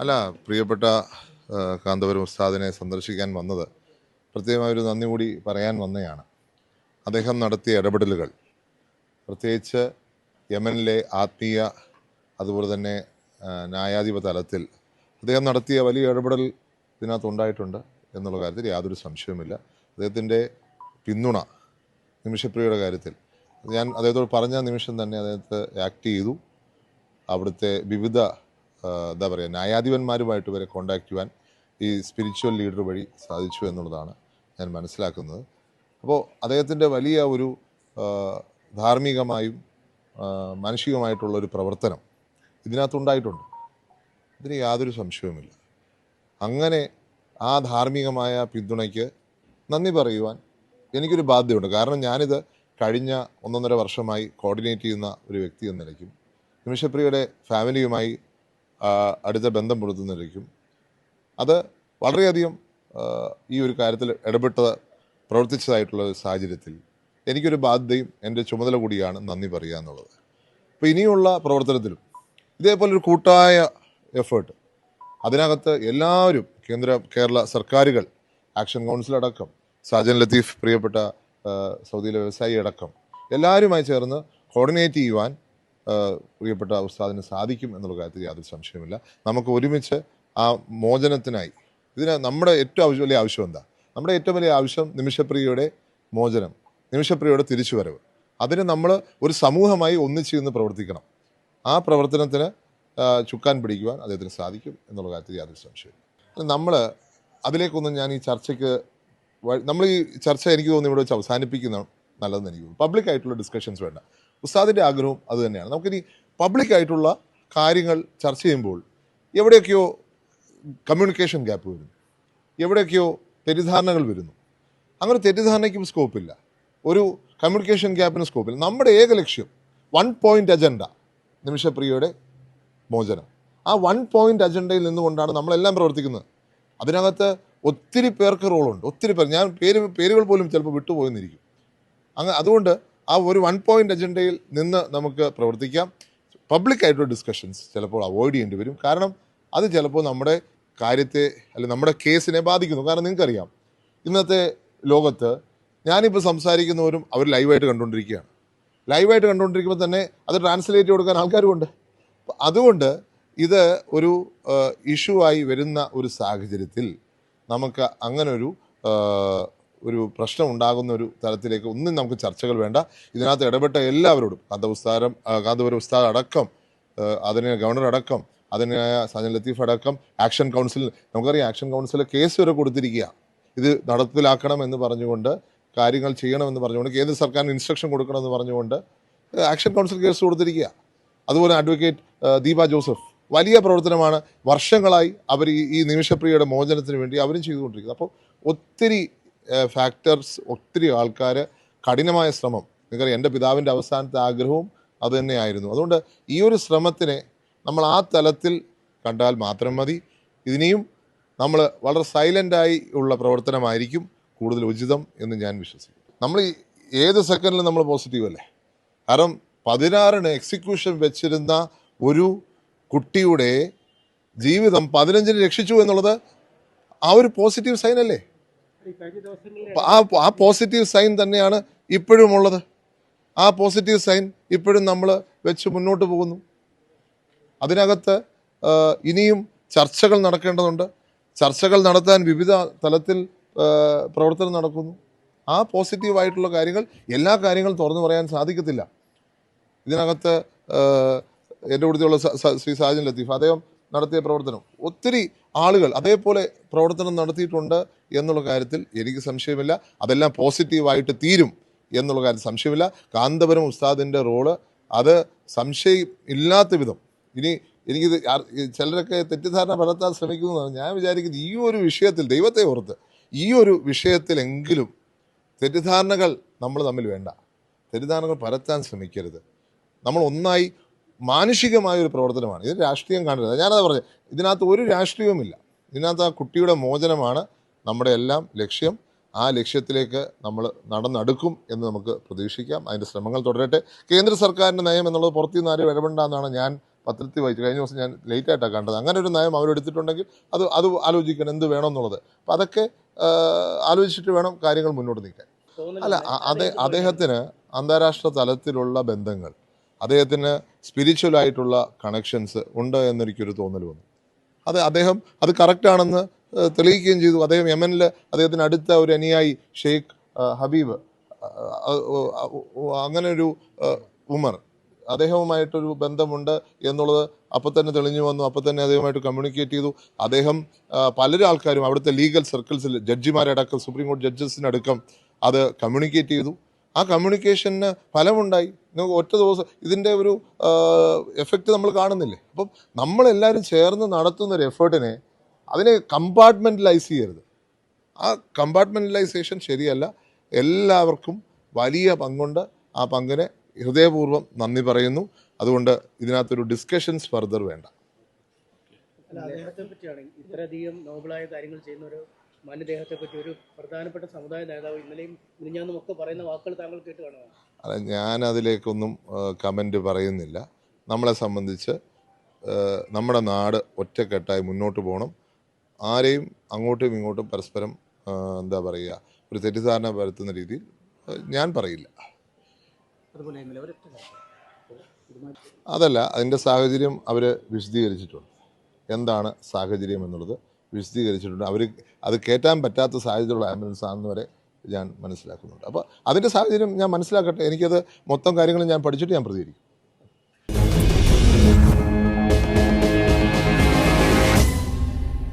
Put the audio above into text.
അല്ല പ്രിയപ്പെട്ട കാന്തപുരം ഉസ്താദിനെ സന്ദർശിക്കാൻ വന്നത് പ്രത്യേകമായ ഒരു നന്ദി കൂടി പറയാൻ വന്നതാണ് അദ്ദേഹം നടത്തിയ ഇടപെടലുകൾ പ്രത്യേകിച്ച് യമനിലെ ആത്മീയ അതുപോലെ തന്നെ ന്യായാധിപ തലത്തിൽ അദ്ദേഹം നടത്തിയ വലിയ ഇടപെടൽ ഇതിനകത്ത് ഉണ്ടായിട്ടുണ്ട് എന്നുള്ള കാര്യത്തിൽ യാതൊരു സംശയവുമില്ല. അദ്ദേഹത്തിന്റെ പിന്തുണ നിമിഷപ്രിയയുടെ കാര്യത്തിൽ. ഞാൻ അദ്ദേഹത്തോട് പറഞ്ഞ നിമിഷം തന്നെ അദ്ദേഹത്തെ ആക്ട് ചെയ്തു. അവിടുത്തെ വിവിധ എന്താ പറയുക ന്യായാധിപന്മാരുമായിട്ട് വരെ കോണ്ടാക്ട് ചെയ്യാൻ ഈ സ്പിരിച്വൽ ലീഡർ വഴി സാധിച്ചു എന്നുള്ളതാണ് ഞാൻ മനസ്സിലാക്കുന്നത്. അപ്പോൾ അദ്ദേഹത്തിന്റെ വലിയ ഒരു ധാർമ്മികമായും ഒരു പ്രവർത്തനം ഇതിനകത്തുണ്ടായിട്ടുണ്ട് ഇതിന് യാതൊരു സംശയവുമില്ല. അങ്ങനെ ആ ധാർമ്മികമായ പിന്തുണയ്ക്ക് നന്ദി പറയുവാൻ എനിക്കൊരു ബാധ്യതയുണ്ട്. കാരണം ഞാനിത് കഴിഞ്ഞ ഒന്നൊന്നര വർഷമായി കോർഡിനേറ്റ് ചെയ്യുന്ന ഒരു വ്യക്തി എന്ന നിലയ്ക്കും നിമിഷപ്രിയയുടെ ഫാമിലിയുമായി അടുത്ത ബന്ധം പുലർത്തുന്നതിലേക്കും അത് വളരെയധികം ഈ ഒരു കാര്യത്തിൽ ഇടപെട്ട പ്രവർത്തിച്ചതായിട്ടുള്ള ഒരു സാഹചര്യത്തിൽ എനിക്കൊരു ബാധ്യതയും എന്റെ ചുമതല കൂടിയാണ് നന്ദി പറയുക എന്നുള്ളത്. അപ്പോൾ ഇനിയുള്ള പ്രവർത്തനത്തിലും ഇതേപോലൊരു കൂട്ടായ എഫേർട്ട് അതിനകത്ത് എല്ലാവരും കേന്ദ്ര കേരള സർക്കാരുകൾ ആക്ഷൻ കൗൺസിൽ അടക്കം സാജൻ ലത്തീഫ് പ്രിയപ്പെട്ട സൗദിയിലെ വ്യവസായി അടക്കം എല്ലാവരുമായി ചേർന്ന് കോർഡിനേറ്റ് ചെയ്യുവാൻ പ്രിയപ്പെട്ട ഉസ്താദിന് സാധിക്കും എന്നുള്ള കാര്യത്തിൽ യാതൊരു സംശയമില്ല നമുക്ക് ഒരുമിച്ച് ആ മോചനത്തിനായി ഇതിന് നമ്മുടെ ഏറ്റവും വലിയ ആവശ്യം എന്താ? നമ്മുടെ ഏറ്റവും വലിയ ആവശ്യം നിമിഷപ്രിയയുടെ മോചനം നിമിഷപ്രിയയുടെ തിരിച്ചുവരവ്. അതിന് നമ്മൾ ഒരു സമൂഹമായി ഒന്നിച്ചു നിന്ന് പ്രവർത്തിക്കണം. ആ പ്രവർത്തനത്തിന് ചുക്കാൻ പിടിക്കുവാൻ അദ്ദേഹത്തിന് സാധിക്കും എന്നുള്ള കാര്യത്തിൽ യാതൊരു സംശയമില്ല നമ്മൾ അതിലേക്കൊന്നും ഞാൻ ഈ ചർച്ചയ്ക്ക് നമ്മൾ ഈ ചർച്ച എനിക്ക് തോന്നുന്നു ഇവിടെ വെച്ച് അവസാനിപ്പിക്കുന്ന നല്ലതെന്ന് എനിക്ക് പബ്ലിക് ആയിട്ടുള്ള ഡിസ്കഷൻസ് വേണ്ട. ഉസ്താദിന്റെ ആഗ്രഹവും അത് തന്നെയാണ്. നമുക്കിനി പബ്ലിക് ആയിട്ടുള്ള കാര്യങ്ങൾ ചർച്ച ചെയ്യുമ്പോൾ എവിടെയൊക്കെയോ കമ്മ്യൂണിക്കേഷൻ ഗ്യാപ്പ് വരുന്നു. എവിടെയൊക്കെയോ തെറ്റിദ്ധാരണകൾ വരുന്നു. അങ്ങനെ തെറ്റിദ്ധാരണയ്ക്കും സ്കോപ്പില്ല ഒരു കമ്മ്യൂണിക്കേഷൻ ഗ്യാപ്പിന് സ്കോപ്പില്ല നമ്മുടെ ഏക ലക്ഷ്യം വൺ പോയിന്റ് അജണ്ട നിമിഷപ്രിയയുടെ മോചനം. ആ വൺ പോയിന്റ് അജണ്ടയിൽ നിന്നുകൊണ്ടാണ് നമ്മളെല്ലാം പ്രവർത്തിക്കുന്നത്. അതിനകത്ത് ഒത്തിരി പേർക്ക് റോളുണ്ട് ഒത്തിരി പേർ. ഞാൻ പേര് പേരുകൾ പോലും ചിലപ്പോൾ വിട്ടുപോയെന്നിരിക്കും. അങ്ങ് അതുകൊണ്ട് ആ ഒരു വൺ പോയിന്റ് അജണ്ടയിൽ നിന്ന് നമുക്ക് പ്രവർത്തിക്കാം. പബ്ലിക്കായിട്ടുള്ള ഡിസ്കഷൻസ് ചിലപ്പോൾ അവോയ്ഡ് ചെയ്യേണ്ടി വരും. കാരണം അത് ചിലപ്പോൾ നമ്മുടെ കാര്യത്തെ അല്ലെ നമ്മുടെ കേസിനെ ബാധിക്കുന്നു. കാരണം നിങ്ങൾക്കറിയാം ഇന്നത്തെ ലോകത്ത് ഞാനിപ്പോൾ സംസാരിക്കുന്നവരും അവർ ലൈവായിട്ട് കണ്ടുകൊണ്ടിരിക്കുകയാണ്. ലൈവായിട്ട് കണ്ടുകൊണ്ടിരിക്കുമ്പോൾ തന്നെ അത് ട്രാൻസ്ലേറ്റ് കൊടുക്കാൻ ആൾക്കാരുമുണ്ട്. അതുകൊണ്ട് ഇത് ഒരു ഇഷ്യൂ ആയി വരുന്ന ഒരു സാഹചര്യത്തിൽ നമുക്ക് അങ്ങനെ ഒരു പ്രശ്നം ഉണ്ടാകുന്ന ഒരു തരത്തിലേക്ക് ഒന്നും നമുക്ക് ചർച്ചകൾ വേണ്ട. ഇതിനകത്ത് ഇടപെട്ട എല്ലാവരോടും കാന്തപുസ്താരം കാന്തപുര ഉസ്താദ് അടക്കം അതിന് ഗവർണർ അടക്കം അതിന് സജൻ ലത്തീഫ് അടക്കം ആക്ഷൻ കൗൺസിൽ നമുക്കറിയാം ആക്ഷൻ കൗൺസിൽ കേസ് വരെ കൊടുത്തിരിക്കുക. ഇത് നടപ്പിലാക്കണം എന്ന് പറഞ്ഞുകൊണ്ട് കാര്യങ്ങൾ ചെയ്യണമെന്ന് പറഞ്ഞുകൊണ്ട് കേന്ദ്ര സർക്കാരിന് ഇൻസ്ട്രക്ഷൻ കൊടുക്കണമെന്ന് പറഞ്ഞുകൊണ്ട് ആക്ഷൻ കൗൺസിൽ കേസ് കൊടുത്തിരിക്കുക. അതുപോലെ അഡ്വക്കേറ്റ് ദീപ ജോസഫ് വലിയ പ്രവർത്തനമാണ്. വർഷങ്ങളായി അവർ ഈ നിമിഷപ്രിയയുടെ മോചനത്തിന് വേണ്ടി അവരും ചെയ്തുകൊണ്ടിരിക്കുന്നത് അപ്പോൾ ഒത്തിരി ഫാക്ടേഴ്സ് ഒത്തിരി ആൾക്കാർ കഠിനമായ ശ്രമം. നിങ്ങൾക്കറിയാം എന്റെ പിതാവിന്റെ അവസാനത്തെ ആഗ്രഹവും അത് തന്നെയായിരുന്നു. അതുകൊണ്ട് ഈ ഒരു ശ്രമത്തിനെ നമ്മൾ ആ തലത്തിൽ കണ്ടാൽ മാത്രം മതി. ഇതിനെയും നമ്മൾ വളരെ സൈലന്റായി ഉള്ള പ്രവർത്തനമായിരിക്കും കൂടുതൽ ഉചിതം എന്ന് ഞാൻ വിശ്വസിക്കുന്നു. നമ്മൾ ഏത് സെക്കൻഡിലും നമ്മൾ പോസിറ്റീവ് അല്ലേ? കാരണം പതിനാറിന് എക്സിക്യൂഷൻ വെച്ചിരുന്ന ഒരു കുട്ടിയുടെ ജീവിതം പതിനഞ്ചിന് രക്ഷിച്ചു എന്നുള്ളത് ആ ഒരു പോസിറ്റീവ് സൈൻ അല്ലേ? ആ ആ പോസിറ്റീവ് സൈൻ തന്നെയാണ് ഇപ്പോഴും ഉള്ളത് ആ പോസിറ്റീവ് സൈൻ ഇപ്പോഴും നമ്മൾ വെച്ച് മുന്നോട്ട് പോകുന്നു. അതിനകത്ത് ഇനിയും ചർച്ചകൾ നടക്കേണ്ടതുണ്ട്. ചർച്ചകൾ നടത്താൻ വിവിധ തലത്തിൽ പ്രവർത്തനം നടക്കുന്നു. ആ പോസിറ്റീവായിട്ടുള്ള കാര്യങ്ങൾ എല്ലാ കാര്യങ്ങളും തുറന്നു പറയാൻ സാധിക്കത്തില്ല. ഇതിനകത്ത് എന്റെ സ- ശ്രീ സാജൻ ലത്തീഫ് അദ്ദേഹം നടത്തിയ പ്രവർത്തനം. ഒത്തിരി ആളുകൾ അതേപോലെ പ്രവർത്തനം നടത്തിയിട്ടുണ്ട് എന്നുള്ള കാര്യത്തിൽ എനിക്ക് സംശയമില്ല. അതെല്ലാം പോസിറ്റീവായിട്ട് തീരും എന്നുള്ള കാര്യത്തിൽ സംശയമില്ല. കാന്തപുരം ഉസ്താദിന്റെ റോൾ അത് സംശയം ഇല്ലാത്ത വിധം. ഇനി എനിക്കിത് ചിലരൊക്കെ തെറ്റിദ്ധാരണ പരത്താൻ ശ്രമിക്കുന്നതാണ് ഞാൻ വിചാരിക്കുന്നത് ഈ ഒരു വിഷയത്തിൽ ദൈവത്തെ ഓർത്ത് ഈ ഒരു വിഷയത്തിലെങ്കിലും തെറ്റിദ്ധാരണകൾ നമ്മൾ തമ്മിൽ വേണ്ട. തെറ്റിദ്ധാരണകൾ പരത്താൻ ശ്രമിക്കരുത്. നമ്മൾ ഒന്നായി മാനുഷികമായ ഒരു പ്രവർത്തനമാണ്. ഇത് രാഷ്ട്രീയം കാണരുത് ഞാനത് പറഞ്ഞത് ഇതിനകത്ത് ഒരു രാഷ്ട്രീയവുമില്ല. ഇതിനകത്ത് ആ കുട്ടിയുടെ മോചനമാണ് നമ്മുടെ എല്ലാം ലക്ഷ്യം. ആ ലക്ഷ്യത്തിലേക്ക് നമ്മൾ നടന്നെടുക്കും എന്ന് നമുക്ക് പ്രതീക്ഷിക്കാം. അതിന്റെ ശ്രമങ്ങൾ തുടരട്ടെ. കേന്ദ്ര സർക്കാരിന്റെ നയം എന്നുള്ളത് പുറത്തുനിന്ന് ആരും ഇടപെടാന്നാണ് ഞാൻ പത്രത്തിൽ വായിച്ചു കഴിഞ്ഞ ദിവസം ഞാൻ ലേറ്റായിട്ടാണ് കണ്ടത്. അങ്ങനെ ഒരു നയം അവരെടുത്തിട്ടുണ്ടെങ്കിൽ അത് അത് ആലോചിക്കണം എന്ത് വേണമെന്നുള്ളത് അപ്പം അതൊക്കെ ആലോചിച്ചിട്ട് വേണം കാര്യങ്ങൾ മുന്നോട്ട് നീക്കാൻ. അല്ല അദ്ദേഹത്തിന് അന്താരാഷ്ട്ര തലത്തിലുള്ള ബന്ധങ്ങൾ അദ്ദേഹത്തിന് സ്പിരിച്വലായിട്ടുള്ള കണക്ഷൻസ് ഉണ്ട് എന്നൊരിക്കൊരു തോന്നൽ വന്നു. അത് അദ്ദേഹം അത് കറക്റ്റാണെന്ന് തെളിയിക്കുകയും ചെയ്തു. അദ്ദേഹം യമനിൽ അദ്ദേഹത്തിന് അടുത്ത ഒരു അനുയായി ഷെയ്ഖ് ഹബീബ് അങ്ങനെ ഒരു ഉമർ. അദ്ദേഹവുമായിട്ടൊരു ബന്ധമുണ്ട് എന്നുള്ളത് അപ്പം തന്നെ തെളിഞ്ഞു വന്നു. അപ്പം തന്നെ അദ്ദേഹമായിട്ട് കമ്മ്യൂണിക്കേറ്റ് ചെയ്തു. അദ്ദേഹം ആ, പലരും ആൾക്കാരും അവിടുത്തെ ലീഗൽ സർക്കിൾസിൽ ജഡ്ജിമാരടക്കം സുപ്രീം കോടതി ജഡ്ജസിനടക്കം അത് കമ്മ്യൂണിക്കേറ്റ് ചെയ്തു. ആ കമ്മ്യൂണിക്കേഷന് ഫലമുണ്ടായി. ഒറ്റ ദിവസം ഇതിന്റെ ഒരു എഫക്റ്റ് നമ്മൾ കാണുന്നില്ലേ? അപ്പം നമ്മളെല്ലാവരും ചേർന്ന് നടത്തുന്ന ഒരു എഫേർട്ടിനെ അതിനെ കമ്പാർട്ട്മെന്റലൈസ് ചെയ്യരുത്. ആ കമ്പാർട്ട്മെന്റലൈസേഷൻ ശരിയല്ല. എല്ലാവർക്കും വലിയ പങ്കുണ്ട്. ആ പങ്കിനെ ഹൃദയപൂർവം നന്ദി പറയുന്നു. അതുകൊണ്ട് ഇതിനകത്തൊരു ഡിസ്കഷൻസ് ഫർദർ വേണ്ട. ഇത്രയധികം നോബിളായ കാര്യങ്ങൾ ചെയ്യുന്ന ഒരു മാന്യദേഹത്തെ പറ്റി ഒരു പ്രധാനപ്പെട്ട സമുദായ നേതാവ് ഇന്നലെയും മിനിഞ്ഞാന്നും ഒക്കെ പറയുന്ന വാക്കുകൾ താങ്കൾ കേട്ട് കാണുവാണ് അല്ല ഞാൻ അതിലേക്കൊന്നും കമന്റ് പറയുന്നില്ല. നമ്മളെ സംബന്ധിച്ച് നമ്മുടെ നാട് ഒറ്റക്കെട്ടായി മുന്നോട്ട് പോകണം. ആരെയും അങ്ങോട്ടും ഇങ്ങോട്ടും പരസ്പരം എന്താ പറയുക ഒരു തെറ്റിദ്ധാരണ വരുത്തുന്ന രീതിയിൽ ഞാൻ പറയില്ല. അതല്ല അതിന്റെ സാഹചര്യം അവർ വിശദീകരിച്ചിട്ടുണ്ട്. എന്താണ് സാഹചര്യം എന്നുള്ളത്? വിശദീകരിച്ചിട്ടുണ്ട്. അവർ അത് കയറ്റാൻ പറ്റാത്ത സാഹചര്യമുള്ള ആംബുലൻസ് ആണെന്ന് വരെ ഞാൻ മനസ്സിലാക്കുന്നുണ്ട്. അപ്പോൾ അതിന്റെ സാഹചര്യം ഞാൻ മനസ്സിലാക്കട്ടെ. എനിക്കത് മൊത്തം കാര്യങ്ങളും ഞാൻ പഠിച്ചിട്ട് ഞാൻ പ്രതികരിക്കും.